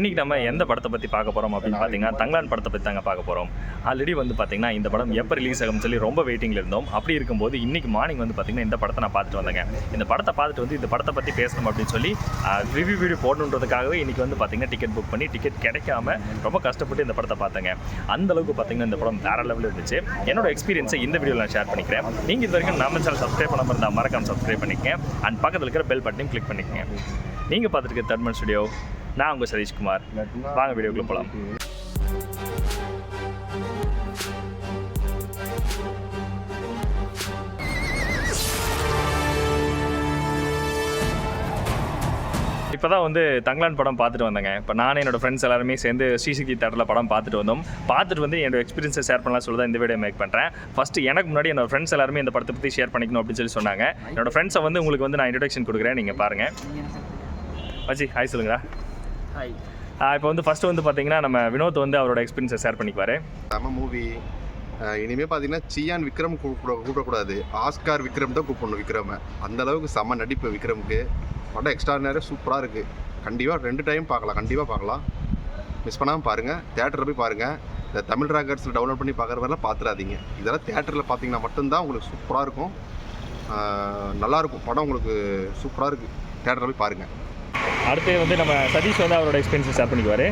இன்னைக்கு நம்ம எந்த படத்தை பற்றி பார்க்க போகிறோம் அப்படின்னு பார்த்தீங்கன்னா தங்கலான் படத்தை பற்றி தாங்க பார்க்க போகிறோம் ஆல்ரெடி வந்து பார்த்தீங்கன்னா இந்த படம் எப்போ ரிலீஸ் ஆகும்னு சொல்லி ரொம்ப வெயிட்டிங்கில் இருந்தோம். அப்படி இருக்கும்போது இன்னைக்கு மார்னிங் வந்து பார்த்தீங்கன்னா இந்த படத்தை நான் பார்த்துட்டு வந்தேங்க. இந்த படத்தை பார்த்துட்டு வந்து இந்த படத்தை பற்றி பேசணும் அப்படின்னு சொல்லி ரிவ்யூ வீடியோ போடணுன்றதுக்காகவே இன்னைக்கு வந்து பார்த்தீங்கன்னா டிக்கெட் புக் பண்ணி டிக்கெட் கிடைக்காம ரொம்ப கஷ்டப்பட்டு இந்த படத்தை பார்த்தேங்க. அந்த அளவுக்கு பார்த்தீங்கன்னா இந்த படம் வேற லெவலில் இருந்துச்சு. என்னோட எக்ஸ்பீரியன்ஸை இந்த வீடியோவில் நான் ஷேர் பண்ணிக்கிறேன். நீங்கள் இது வரைக்கும் நம்ம சேனல் சப்ஸ்கிரைப் பண்ணாமல் இருந்தால் மறக்காம சப்ஸ்கிரைப் பண்ணிக்கங்க. அண்ட் பக்கத்தில் இருக்கிற பெல் பட்டனையும் கிளிக் பண்ணிக்கங்க. நீங்கள் பார்த்துருக்க தர்மன் ஸ்டுடியோ நான் உங்கள் சதீஷ்குமார். வாங்க வீடியோக்குள்ள போகலாம் இப்போ தான் வந்து தங்கலான் படம் பார்த்துட்டு வந்தேங்க. இப்போ நானும் என்னோட ஃப்ரெண்ட்ஸ் எல்லாருமே சேர்ந்து ஸ்ரீசிகி தேட்டரில் படம் பார்த்துட்டு வந்தோம். பார்த்துட்டு வந்து என்னோட எக்ஸ்பீரியன்ஸை ஷேர் பண்ணலாம் சொல்லி தான் இந்த வீடியோ மேக் பண்ணுறேன் ஃபஸ்ட்டு எனக்கு முன்னாடி என்னோட ஃப்ரெண்ட்ஸ் எல்லாருமே இந்த படத்தை பற்றி ஷேர் பண்ணிக்கணும் அப்படின்னு சொல்லி சொன்னாங்க. என்னோட ஃப்ரெண்ட்ஸை வந்து உங்களுக்கு வந்து நான் இன்ட்ரடக்ஷன் கொடுக்குறேன். நீங்கள் பாருங்கள் வச்சி ஹாய் சொல்லுங்களா ஹாய் இப்போ வந்து ஃபஸ்ட்டு வந்து பார்த்தீங்கன்னா நம்ம வினோத் வந்து அவரோட எக்ஸ்பீரியன்ஸை ஷேர் பண்ணிக்குவாரு. செம மூவி இனிமே பார்த்தீங்கன்னா சியான் விக்ரம் கூப்பிட கூப்பிடக்கூடாது ஆஸ்கார் விக்ரம் தான் கூப்பிடணும் விக்ரமை. அந்த அளவுக்கு செம நடிப்பு விக்ரமுக்கு. படம் எக்ஸ்ட்ராடினரி சூப்பராக இருக்குது கண்டிப்பாக ரெண்டு டைம் பார்க்கலாம். கண்டிப்பாக பார்க்கலாம். மிஸ் பண்ணாமல் பாருங்கள் தேட்டரில் போய் பாருங்கள் இந்த தமிழ் ராகர்ஸில் டவுன்லோட் பண்ணி பார்க்குறவரெல்லாம் பார்த்துடாதீங்க இதெல்லாம் தேட்டரில் பார்த்தீங்கன்னா மட்டும்தான் உங்களுக்கு சூப்பராக இருக்கும். நல்லாயிருக்கும் படம் உங்களுக்கு சூப்பராக இருக்குது தேட்டரில் போய் பாருங்கள் அடுத்து வந்து நம்ம சதீஷ் வந்து அவரோட எக்ஸ்பீரியன்ஸை ஷேர் பண்ணிக்குவாரு.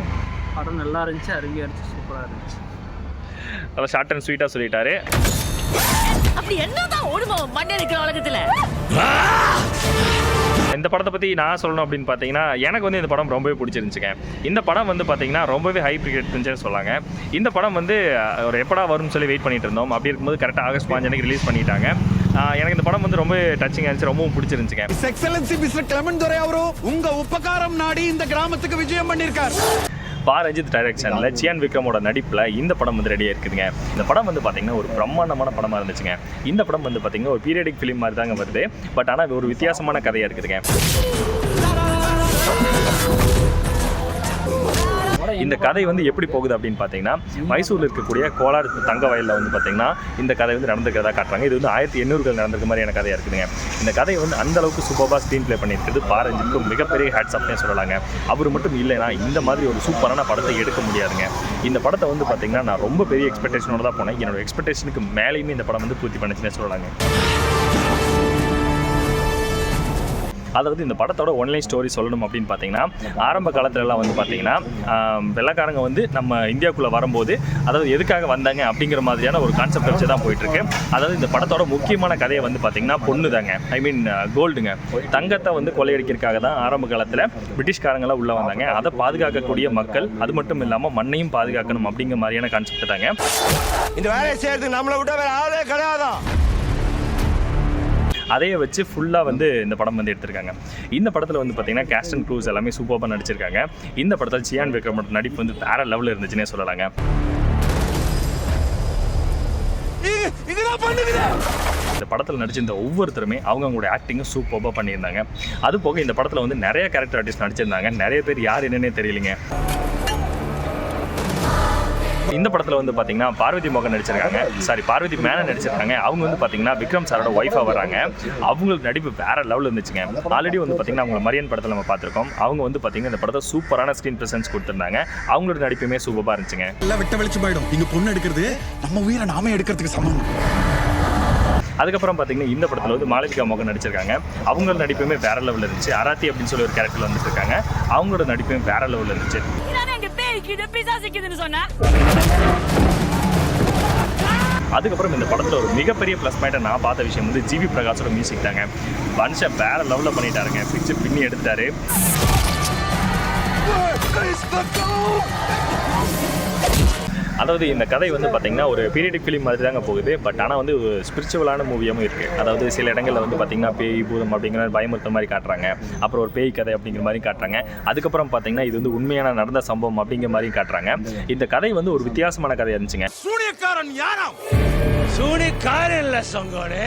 படம் நல்லா இருந்துச்சு அருமையாக இருந்துச்சு சூப்பராக இருந்துச்சு. நல்லா ஷார்ட் அண்ட் ஸ்வீட்டாக சொல்லிட்டாரு. அப்படி என்னதான் ஓடுமா மண்ணே இருக்கிற உலகத்துல? இந்த படத்தை பற்றி நான் சொல்லணும் அப்படின்னு பார்த்தீங்கன்னா எனக்கு வந்து இந்த படம் ரொம்பவே பிடிச்சிருந்துச்சுங்க. இந்த படம் வந்து பார்த்தீங்கன்னா ரொம்பவே ஹை பிரிகேட் இருந்துச்சுன்னு சொல்லாங்க. இந்த படம் வந்து ஒரு எப்படா வரும்னு சொல்லி வெயிட் பண்ணிட்டு இருந்தோம். அப்படி இருக்கும்போது கரெக்டாக ஆகஸ்ட் பாஞ்சு அன்னைக்கு ரிலீஸ் பண்ணிட்டாங்க. எனக்கு இந்த படம் வந்து ரொம்ப டச்சிங்காக இருந்துச்சு ரொம்பவும் பிடிச்சிருந்துச்சுங்க. எக்ஸலன்சி மிஸ்டர் கிளமன் துரை அவரும் உங்கள் உபகாரம் நாடி இந்த கிராமத்துக்கு விஜயம் பண்ணியிருக்காரு பாரஞ்சித் டைரக்ஷனில் சியான் விக்ரமோட நடிப்பில் இந்த படம் வந்து ரெடியாக இருக்குதுங்க. இந்த படம் வந்து பார்த்திங்கன்னா ஒரு பிரம்மாண்டமான படமாக இருந்துச்சுங்க. இந்த படம் வந்து பார்த்திங்கன்னா ஒரு பீரியடிக் ஃபிலிம் மாதிரி தாங்க வருது. பட் ஆனால் ஒரு வித்தியாசமான கதையாக இருக்குதுங்க. இந்த கதை வந்து எப்படி போகுது அப்படின்னு பார்த்தீங்கன்னா மைசூரில் இருக்கக்கூடிய கோலார் தங்க வயலில் வந்து பார்த்தீங்கன்னா இந்த கதை வந்து நடந்திருக்கிறதா காட்டுறாங்க. இது வந்து ஆயிரத்தி எண்ணூறுகள் நடந்திருக்க மாதிரியான கதையாக இருக்குதுங்க. இந்த கதையை வந்து அந்த அளவுக்கு சூப்பராக ஸ்க்ரீன் ப்ளே பண்ணியிருக்கிறது பாரஞ்சிக்கு மிகப்பெரிய ஹேட்ஸ் அப்னே சொல்லலாங்க. அவர் மட்டும் இல்லைன்னா இந்த மாதிரி ஒரு சூப்பரான படத்தை எடுக்க முடியாதுங்க. இந்த படத்தை வந்து பார்த்தீங்கன்னா நான் ரொம்ப பெரிய எக்ஸ்பெக்டேஷனோட தான் போனேன். என்னோட எக்ஸ்பெக்டேஷனுக்கு மேலேயுமே இந்த படம் வந்து பூர்த்தி பண்ணிச்சுன்னே சொல்லலாங்க. அதாவது இந்த படத்தோட ஒன்லைன் ஸ்டோரி சொல்லணும் அப்படின்னு பார்த்தீங்கன்னா ஆரம்ப காலத்துலலாம் வந்து பார்த்தீங்கன்னா வெள்ளக்காரங்க வெள்ளைக்காரங்க வந்து நம்ம இந்தியாவுக்குள்ளே வரும்போது அதாவது எதுக்காக வந்தாங்க அப்படிங்கிற மாதிரியான ஒரு கான்செப்ட் வச்சு தான் போயிட்டுருக்கு. அதாவது இந்த படத்தோட முக்கியமான கதையை வந்து பார்த்தீங்கன்னா பொண்ணு தாங்க ஐ மீன் கோல்டுங்க. தங்கத்தை வந்து கொள்ளையடிக்கிறதுக்காக தான் ஆரம்ப காலத்தில் பிரிட்டிஷ்காரங்களாம் உள்ளே வந்தாங்க. அதை பாதுகாக்கக்கூடிய மக்கள் அது மட்டும் இல்லாமல் மண்ணையும் பாதுகாக்கணும் அப்படிங்கிற மாதிரியான கான்செப்ட் தாங்க. இந்த வேலையை செய்யறதுக்கு நம்மளை விட வேற ஆளே கிடையாதான் அதையே வச்சு ஃபுல்லாக வந்து இந்த படம் வந்து எடுத்திருக்காங்க. இந்த படத்தில் வந்து பார்த்தீங்கன்னா கேஸ்ட் அண்ட் க்ரூஸ் எல்லாமே சூப்பராக நடிச்சிருக்காங்க. இந்த படத்தில் சியான் விக்ரமோட நடிப்பு வந்து வேற லெவலில் இருந்துச்சுன்னே சொல்லலாங்க. இந்த படத்தில் நடிச்சிருந்த ஒவ்வொருத்தருமே அவங்க அவங்களோட ஆக்டிங்கும் சூப்பராக பண்ணியிருந்தாங்க. அது போக இந்த படத்தில் வந்து நிறைய கேரக்டர் ஆர்டிஸ்ட் நடிச்சிருந்தாங்க. நிறைய பேர் யார் என்னன்னே தெரியலைங்க. இந்த படத்தில் வந்து பார்த்தீங்கன்னா பார்வதி மோகன் நடிச்சிருக்காங்க. சாரி பார்வதி மேனன் நடிச்சிருக்காங்க. அவங்க வந்து பார்த்தீங்கன்னா விக்ரம் சாரோட ஒய்ஃபாக வராங்க அவங்களுக்கு நடிப்பு வேற லெவலில் இருந்துச்சுங்க. ஆல்ரெடி வந்து பார்த்தீங்கன்னா அவங்க மரியன் படத்தில் நம்ம பார்த்துருக்கோம் அவங்க வந்து பார்த்தீங்கன்னா இந்த படத்தை சூப்பரான ஸ்க்ரீன் ப்ரெசன்ஸ் கொடுத்துருந்தாங்க. அவங்களோட நடிப்புமே சூப்பராக இருந்துச்சுங்க. எல்லாம் விட்ட வெளிச்சு போயிடும். இங்க பொண்ணு எடுக்கிறது நம்ம உயிரை நாமே எடுக்கிறதுக்கு சமம். அதுக்கப்புறம் பார்த்தீங்கன்னா இந்த படத்தில் வந்து மாளவிகா மோகன் நடிச்சிருக்காங்க. அவங்களோட நடிப்புமே வேற லெவலில் இருந்துச்சு. அராத்தி அப்படின்னு சொல்லி ஒரு கேரக்டர் வந்துட்டு இருக்காங்க. அவங்களோட நடிப்புமே வேற லெவலில் இருந்துச்சு. நான் அங்க பேய்க்குது பிசாசிக்குதுன்னு சொன்னா? அதுக்கப்புறம் இந்த படத்தில் ஒரு மிகப்பெரிய ப்ளஸ் பாயிண்ட்டை நான் பார்த்த விஷயம் வந்து ஜிவி பிரகாஷோட மியூசிக் தாங்க. மனுஷன் வேற லெவலில் பண்ணிட்டாருங்க. பிச்சு பின்னி எடுத்தாரு அதாவது இந்த கதை வந்து பார்த்தீங்கன்னா ஒரு பீரியடிக் ஃபிலிம் மாதிரி தாங்க போகுது. பட் ஆனால் வந்து ஒரு ஸ்பிரிச்சுவலான மூவியாகவும் இருக்குது அதாவது சில இடங்களில் வந்து பார்த்தீங்கன்னா பேய் பூதம் அப்படிங்கிற மாதிரி பயமுறுத்த மாதிரி காட்டுறாங்க. அப்புறம் ஒரு பேய் கதை அப்படிங்கிற மாதிரி காட்டுறாங்க. அதுக்கப்புறம் பார்த்தீங்கன்னா இது வந்து உண்மையான நடந்த சம்பவம் அப்படிங்கிற மாதிரி காட்டுறாங்க. இந்த கதை வந்து ஒரு வித்தியாசமான கதையாக இருந்துச்சுங்க. சூனியக்காரன் யாராம்? சூனியக்காரன் இல்ல சொங்கோனே.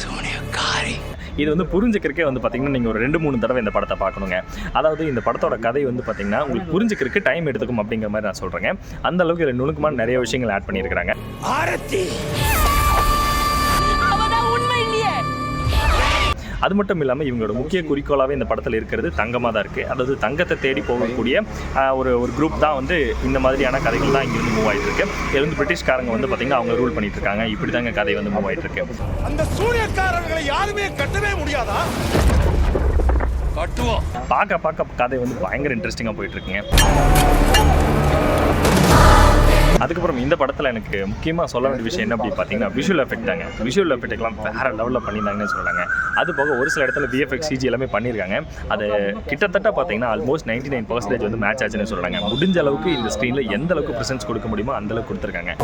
சூனியக்காரி. இது வந்து புரிஞ்சுக்கிறக்கே வந்து பார்த்தீங்கன்னா நீங்கள் ஒரு ரெண்டு மூணு தடவை இந்த படத்தை பார்க்கணுங்க. அதாவது இந்த படத்தோட கதை வந்து பார்த்தீங்கன்னா உங்களுக்கு புரிஞ்சுக்கிறதுக்கு டைம் எடுத்துக்கும் அப்படிங்கிற மாதிரி நான் சொல்கிறேங்க அந்த அளவுக்கு இதில் நுணுக்கமான நிறைய விஷயங்கள் ஆட் பண்ணியிருக்கிறாங்க. அது மட்டும் இல்லாமல் இவங்களோட முக்கிய குறிக்கோளாகவே இந்த படத்தில் இருக்கிறது தங்கமாக தான் இருக்குது அதாவது தங்கத்தை தேடி போகக்கூடிய ஒரு ஒரு குரூப் தான் வந்து இந்த மாதிரியான கதைகள் தான் இங்கே வந்து மூவ் ஆகிட்டு இருக்கு. இது வந்து பிரிட்டிஷ்காரங்க வந்து பார்த்திங்கன்னா அவங்க ரூல் பண்ணிட்டு இருக்காங்க. இப்படி தாங்க கதை வந்து மூவ் ஆகிட்டு இருக்கு. அந்த சூரியக்காரர்களை யாருமே கட்டவே முடியாதா? கட்டுவோம். பார்க்க பார்க்க கதை வந்து பயங்கர இன்ட்ரெஸ்டிங்காக போயிட்டு இருக்குங்க. அதுக்கப்புறம் இந்த படத்தில் எனக்கு முக்கியமாக சொல்ல வேண்டிய விஷயம் என்ன அப்படின்னு பார்த்தீங்கன்னா விஷுவல் எஃபெக்ட் தாங்க. விஷுவல் எஃபெக்ட்லாம் வேறு லெவலில் பண்ணியிருந்தாங்கன்னு சொல்கிறாங்க அது போக ஒரு சில இடத்துல விஎஃப்எக்ஸ் சிஜி எல்லாமே பண்ணியிருக்காங்க. அது கிட்டத்தட்ட பார்த்தீங்கன்னா ஆல்மோஸ்ட் நைன்டி நைன் பர்சன்டேஜ் வந்து மேட்ச் ஆச்சுன்னு சொல்கிறாங்க முடிஞ்ச அளவுக்கு இந்த ஸ்க்ரீனில் எந்த அளவுக்கு ப்ரெசன்ஸ் கொடுக்க முடியுமோ அந்தளவுக்கு கொடுத்துருக்காங்க.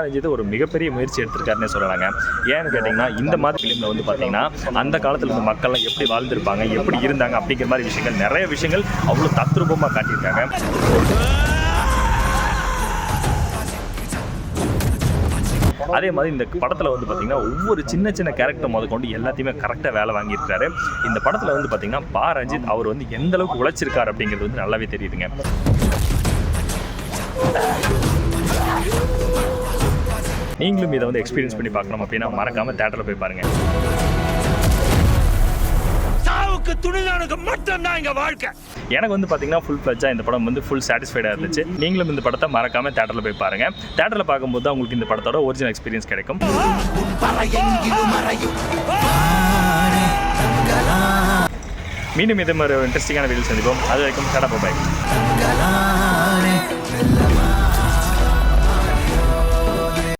நான் ஒரு மிகப்பெரிய முயற்சி எடுத்திருக்காருன்னு சொல்லலாங்க. ஏன்னு கேட்டிங்கன்னா இந்த மாதிரி ஃபிலிமில் வந்து பார்த்தீங்கன்னா அந்த காலத்தில் இருந்த மக்கள்லாம் எப்படி வாழ்ந்திருப்பாங்க எப்படி இருந்தாங்க அப்படிங்கிற மாதிரி விஷயங்கள் நிறைய விஷயங்கள் அவ்வளோ தத்ரூபமாக காட்டியிருக்காங்க. அதே மாதிரி இந்த படத்தில் வந்து பார்த்தீங்கன்னா ஒவ்வொரு சின்ன சின்ன கேரக்டர் முத கொண்டு எல்லாத்தையுமே கரெக்டாக வேலை வாங்கியிருக்காரு இந்த படத்தில் வந்து பார்த்தீங்கன்னா பா ரஞ்சித் அவர் வந்து எந்த அளவுக்கு உழைச்சிருக்கார் அப்படிங்கிறது வந்து நல்லாவே தெரியுதுங்க. நீங்களும் இதை வந்து எக்ஸ்பீரியன்ஸ் பண்ணி பார்க்கணும் அப்படின்னா மறக்காம தேட்டரில் போய் பாருங்க. சாவுக்கு துணிதானுக்கு மட்டும் தான் இங்க வாழ்க்கை. எனக்கு வந்து பார்த்தீங்கன்னா ஃபுல் ஃப்ளஜாக இந்த படம் வந்து ஃபுல் சாட்டிஸ்ஃபைடாக இருந்துச்சு. நீங்களும் இந்த படத்தை மறக்காம தேட்டரில் போய் பாருங்க. தேட்டரில் பார்க்கும்போது தான் உங்களுக்கு இந்த படத்தோட ஒரிஜினல் எக்ஸ்பீரியன்ஸ் கிடைக்கும். மீண்டும் இதே மாதிரி இன்ட்ரெஸ்டிங்கான வீடியோ சந்திப்போம். அது வரைக்கும் கடப்பா பாய்